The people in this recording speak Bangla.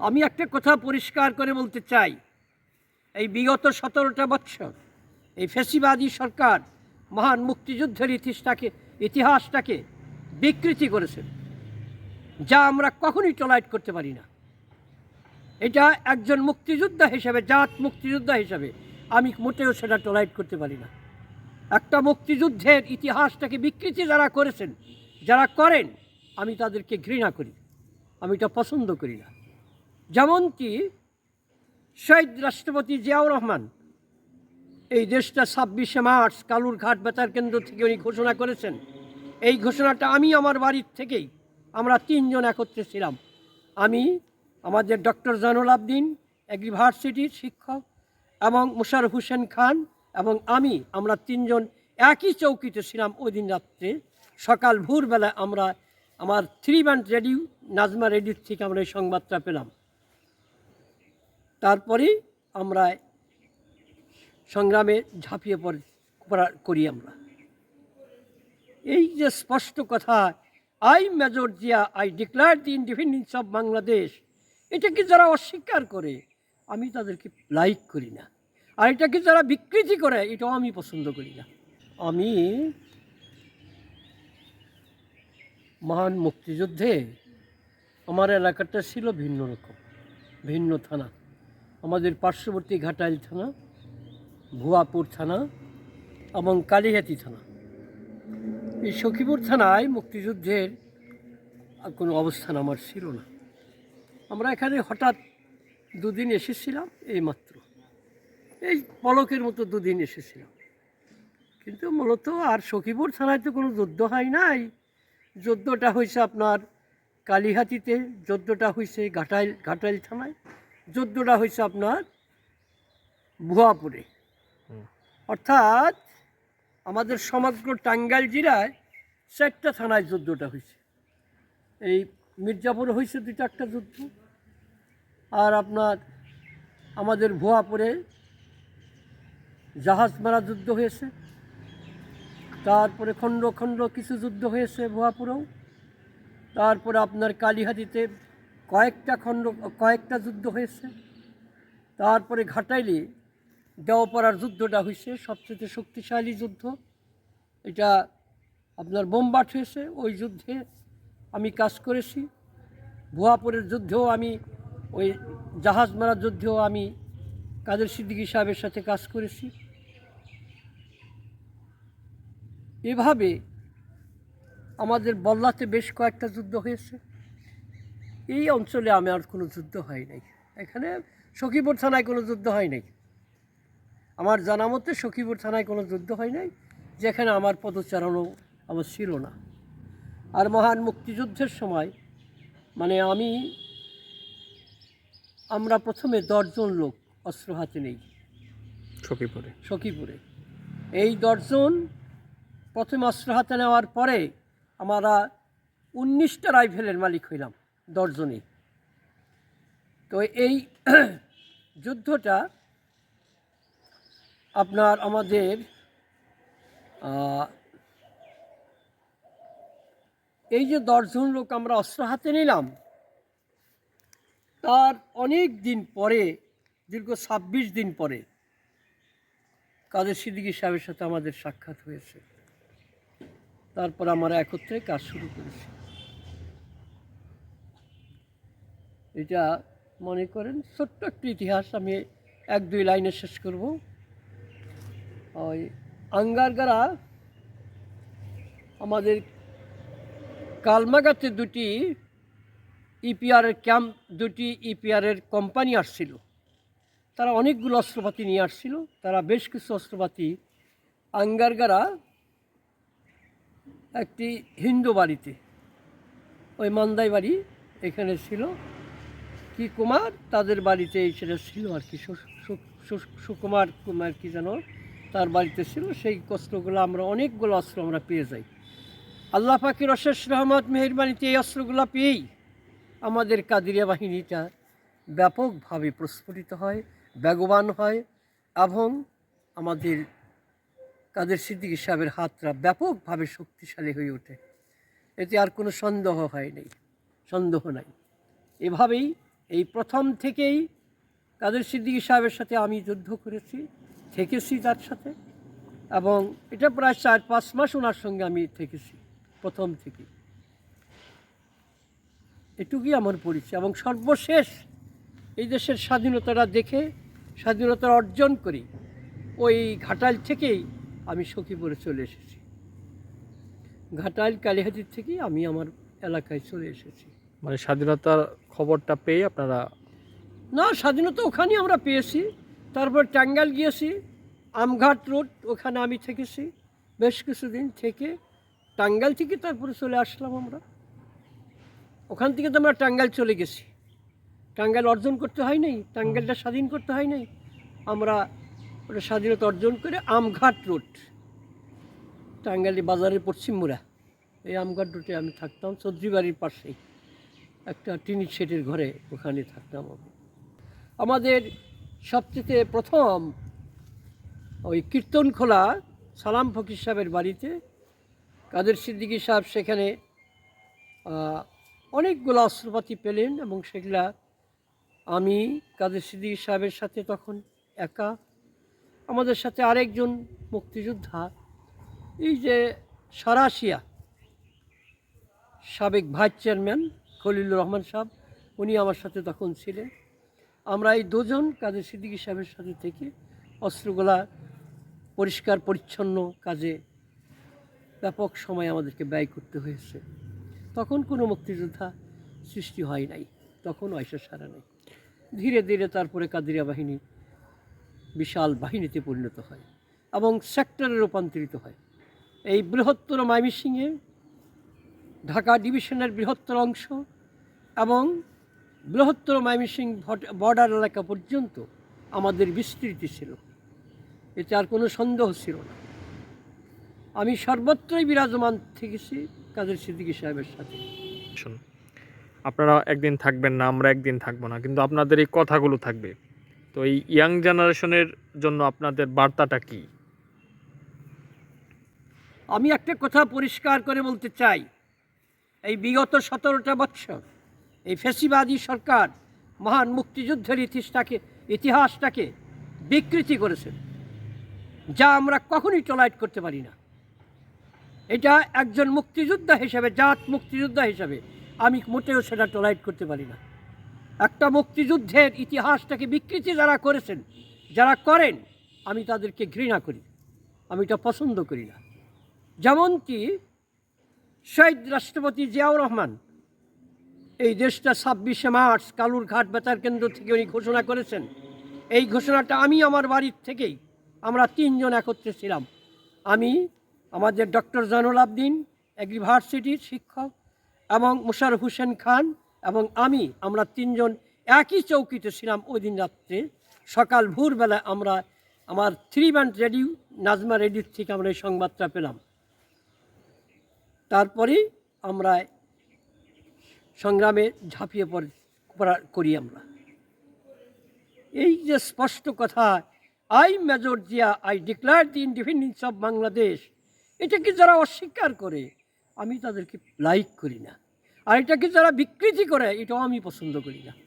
আমি একটা কথা পরিষ্কার করে বলতে চাই। এই বিগত সতেরোটা বৎসর এই ফেসিবাদী সরকার মহান মুক্তিযুদ্ধের ইতিহাসটাকে ইতিহাসটাকে বিকৃতি করেছেন যা আমরা কখনই টলাইট করতে পারি না। এটা একজন মুক্তিযোদ্ধা হিসেবে, জাত মুক্তিযোদ্ধা হিসেবে আমি মোটেও সেটা টলাইট করতে পারি না। একটা মুক্তিযুদ্ধের ইতিহাসটাকে বিকৃতি যারা করেছেন, যারা করেন, আমি তাদেরকে ঘৃণা করি। আমি এটা পছন্দ করি না। যেমন কি শহীদ রাষ্ট্রপতি জিয়াউর রহমান এই দেশটা ছাব্বিশে মার্চ কালুরঘাট বেতার কেন্দ্র থেকে উনি ঘোষণা করেছেন। এই ঘোষণাটা আমি আমার বাড়ির থেকেই আমরা তিনজন একত্রে ছিলাম। আমি, আমাদের ডক্টর জানুল আবদিন এগ্রিভার্সিটির শিক্ষক এবং মুশারফ হোসেন খান এবং আমি, আমরা তিনজন একই চৌকিতে ছিলাম ওই দিন রাত্রে। সকাল ভোরবেলা আমরা, আমার থ্রি ব্যান্ড রেডিও, নাজমা রেডিওর থেকে আমরা এই সংবাদটা পেলাম। তারপরেই আমরা সংগ্রামে ঝাঁপিয়ে পড়া- করি আমরা। এই যে স্পষ্ট কথা, I major Zia, I declare the independence of Bangladesh এটাকে যারা অস্বীকার করে, আমি তাদেরকে লাইক করি না। আর এটাকে যারা বিকৃতি করে, এটাও আমি পছন্দ করি না। আমি মহান মুক্তিযুদ্ধে আমার এলাকাটা ছিল ভিন্ন রকম, ভিন্ন থানা। আমাদের পার্শ্ববর্তী ঘাটাইল থানা, ভুয়াপুর থানা এবং কালীহাতি থানা। এই সখীপুর থানায় মুক্তিযুদ্ধের কোনো অবস্থান আমার ছিল না। আমরা এখানে হঠাৎ দুদিন এসেছিলাম, এই মাত্র। এই পলকের মতো দুদিন এসেছিলাম। কিন্তু মূলত আর সখীপুর থানায় তো কোনো যুদ্ধ হয় নাই। যুদ্ধটা হয়েছে আপনার কালীহাতিতে, যুদ্ধটা হয়েছে ঘাটাইল ঘাটাইল থানায়। যুদ্ধটা হয়েছে আপনার ভুয়াপুরে। অর্থাৎ আমাদের সমগ্র টাঙ্গাইল জেলায় চারটা থানায় যুদ্ধটা হয়েছে। এই মির্জাপুরে হয়েছে দুইটা একটা যুদ্ধ। আর আপনার আমাদের ভুয়াপুরে জাহাজ মারা যুদ্ধ হয়েছে। তারপরে খণ্ড খণ্ড কিছু যুদ্ধ হয়েছে ভুয়াপুরেও। তারপরে আপনার কালীহাতিতে কয়েকটা খণ্ড, কয়েকটা যুদ্ধ হয়েছে। তারপরে ঘাটাইলে দেওয়াপাড়ার যুদ্ধটা হয়েছে, সবচেয়ে শক্তিশালী যুদ্ধ। এটা আপনার বোমবাট হয়েছে, ওই যুদ্ধে আমি কাজ করেছি। ভুয়াপুরের যুদ্ধেও আমি, ওই জাহাজ মারার যুদ্ধেও আমি কাদের সিদ্দিকী সাহেবের সাথে কাজ করেছি। এভাবে আমাদের বল্লাতে বেশ কয়েকটা যুদ্ধ হয়েছে। এই অঞ্চলে আমার কোনো যুদ্ধ হয় নাই। এখানে সখীপুর থানায় কোনো যুদ্ধ হয় নাই। আমার জানা মতে সখীপুর থানায় কোনো যুদ্ধ হয় নাই যেখানে আমার পদচারণও আমার ছিল না। আর মহান মুক্তিযুদ্ধের সময় মানে আমি আমরা প্রথমে দশজন লোক অস্ত্র হাতে নেই। সখীপুরে? সখীপুরে। এই দশজন প্রথম অস্ত্র হাতে নেওয়ার পরে আমরা উনিশটা রাইফেলের মালিক হইলাম। দশজনই। তো এই যুদ্ধটা আপনার আমাদের এই যে দশজন লোক আমরা অস্ত্র হাতে নিলাম, তার অনেক দিন পরে, দীর্ঘ ছাব্বিশ দিন পরে কাদের সিদ্দিকী সাহেবের সাথে আমাদের সাক্ষাৎ হয়েছে। তারপর আমরা একত্রে কাজ শুরু করেছি। এটা মনে করেন ছোট্ট একটু ইতিহাস আমি এক দুই লাইনে শেষ করব। ওই আঙ্গারগারা আমাদের কালমাগাতে দুটি ইপিআরের ক্যাম্প, দুটি ইপিআরের কোম্পানি আসছিল। তারা অনেকগুলো অস্ত্রপাতি নিয়ে আসছিল। তারা বেশ কিছু অস্ত্রপাতি আঙ্গারগারা একটি হিন্দু বাড়িতে, ওই মান্দাই বাড়ি এখানে ছিল। কি কুমার? তাদের বাড়িতে এই সেটা ছিল আর কি সুকুমার কুমার কি যেন তার বাড়িতে ছিল, সেই অস্ত্রগুলো আমরা, অনেকগুলো অস্ত্র আমরা পেয়ে যাই। আল্লাহ পাখির অশেষ রহমত, মেহরবানিতে এই অস্ত্রগুলো পেয়েই আমাদের কাদিরিয়া বাহিনীটা ব্যাপকভাবে প্রস্ফুটিত হয়, বেগবান হয় এবং আমাদের কাদের সিদ্দিকী সাহেবের হাতটা ব্যাপকভাবে শক্তিশালী হয়ে ওঠে। এতে আর কোনো সন্দেহ হয় নাই, সন্দেহ নাই। এভাবেই এই প্রথম থেকেই কাদের সিদ্দিকী সাহেবের সাথে আমি যুদ্ধ করেছি, থেকেছি তার সাথে। এবং এটা প্রায় চার, পাঁচ মাস ওনার সঙ্গে আমি থেকেছি, প্রথম থেকে এটুকুই আমার পরিচয়। এবং সর্বশেষ এই দেশের স্বাধীনতাটা দেখে, স্বাধীনতা অর্জন করি ওই ঘাটাল থেকেই আমি সখীপুরে চলে এসেছি। ঘাটাল কালীহাতির থেকেই আমি আমার এলাকায় চলে এসেছি। মানে স্বাধীনতার খবরটা পেয়ে আপনারা না, স্বাধীনতা ওখানে আমরা পেয়েছি। তারপর টাঙ্গাইল গিয়েছি, আমঘাট রোড, ওখানে আমি থেকেছি, বেশ কিছুদিন থেকে। টাঙ্গাল থেকে তারপরে চলে আসলাম আমরা। ওখান থেকে তো আমরা টাঙ্গাল চলে গেছি। টাঙ্গাইল অর্জন করতে হয় নাই টাঙ্গালটা স্বাধীন করতে হয় নাই। আমরা ওটা স্বাধীনতা অর্জন করে আমঘাট রোড, টাঙ্গাইলি বাজারের পশ্চিম মোড়া। এই আমঘাট রোডে আমি থাকতাম চৌধুরী বাড়ির পাশেই। একটা টিনি শেডের ঘরে ওখানে থাকতাম আমি। আমাদের সবচেয়ে প্রথম ওই কীর্তনখোলা সালাম ফকির সাহেবের বাড়িতে, কাদের সিদ্দিকী সাহেব সেখানে অনেকগুলো অস্ত্রপাতি পেলেন এবং সেগুলা আমি, কাদের সিদ্দিকী সাহেবের সাথে তখন একা, আমাদের সাথে আরেকজন মুক্তিযোদ্ধা, এই যে সারাশিয়া সাবেক ভাইস চেয়ারম্যান খলিলুর রহমান সাহেব, উনি আমার সাথে তখন ছিলেন। আমরা এই দুজন কাজী সিদ্দিকী সাহেবের সাথে থেকে অস্ত্রগুলা পরিষ্কার, পরিচ্ছন্ন কাজে ব্যাপক সময় আমাদেরকে ব্যয় করতে হয়েছে। তখন কোনো মুক্তিযোদ্ধা সৃষ্টি হয় নাই, তখন অয়সা সারা নেই। ধীরে ধীরে তারপরে কাদিরিয়া বাহিনী বিশাল বাহিনীতে পরিণত হয় এবং সেক্টরে রূপান্তরিত হয়। এই বৃহত্তর ময়মনসিংহে ঢাকা ডিভিশনের বৃহত্তর অংশ এবং বৃহত্তর ময়মনসিংহ বর্ডার এলাকা পর্যন্ত আমাদের বিস্তৃতি ছিল। এতে আর কোনো সন্দেহ ছিল না। আমি সর্বত্রই বিরাজমান থেকেছি কাদের সিদ্দিকী সাহেবের সাথে। আপনারা একদিন থাকবেন না আমরা একদিন থাকব না কিন্তু আপনাদের এই কথাগুলো থাকবে। তো এই ইয়াং জেনারেশনের জন্য আপনাদের বার্তাটা কি? আমি একটা কথা পরিষ্কার করে বলতে চাই। এই বিগত সতেরোটা বৎসর এই ফেসিবাদী সরকার মহান মুক্তিযুদ্ধের ইতিহাসটাকে ইতিহাসটাকে বিকৃতি করেছেন যা আমরা কখনই টলাইট করতে পারি না। এটা একজন মুক্তিযোদ্ধা হিসেবে, জাত মুক্তিযোদ্ধা হিসেবে আমি মোটেও সেটা টলাইট করতে পারি না। একটা মুক্তিযুদ্ধের ইতিহাসটাকে বিকৃতি যারা করেছেন, যারা করেন, আমি তাদেরকে ঘৃণা করি। আমি এটা পছন্দ করি না। যেমনটি শহীদ রাষ্ট্রপতি জিয়াউর রহমান, এই দেশটা ছাব্বিশে মার্চ কালুরঘাট বেতার কেন্দ্র থেকে উনি ঘোষণা করেছেন। এই ঘোষণাটা আমি আমার বাড়ির থেকেই আমরা তিনজন একত্রে ছিলাম। আমি, আমাদের ডক্টর জানুল আবদিন এগ্রিভার্সিটির শিক্ষক এবং মুশারফ হোসেন খান এবং আমি, আমরা তিনজন একই চৌকিতে ছিলাম ওই দিন রাত্রে। সকাল ভোরবেলা আমরা, আমার থ্রি ব্যান্ড রেডিও, নাজমা রেডিওর থেকে আমরা এই সংবাদটা পেলাম। তারপরেই আমরা সংগ্রামে ঝাঁপিয়ে পড়া- করি আমরা। এই যে স্পষ্ট কথা, I major Zia, I declare the independence of Bangladesh এটাকে যারা অস্বীকার করে, আমি তাদেরকে লাইক করি না। আর এটাকে যারা বিকৃতি করে, এটাও আমি পছন্দ করি না।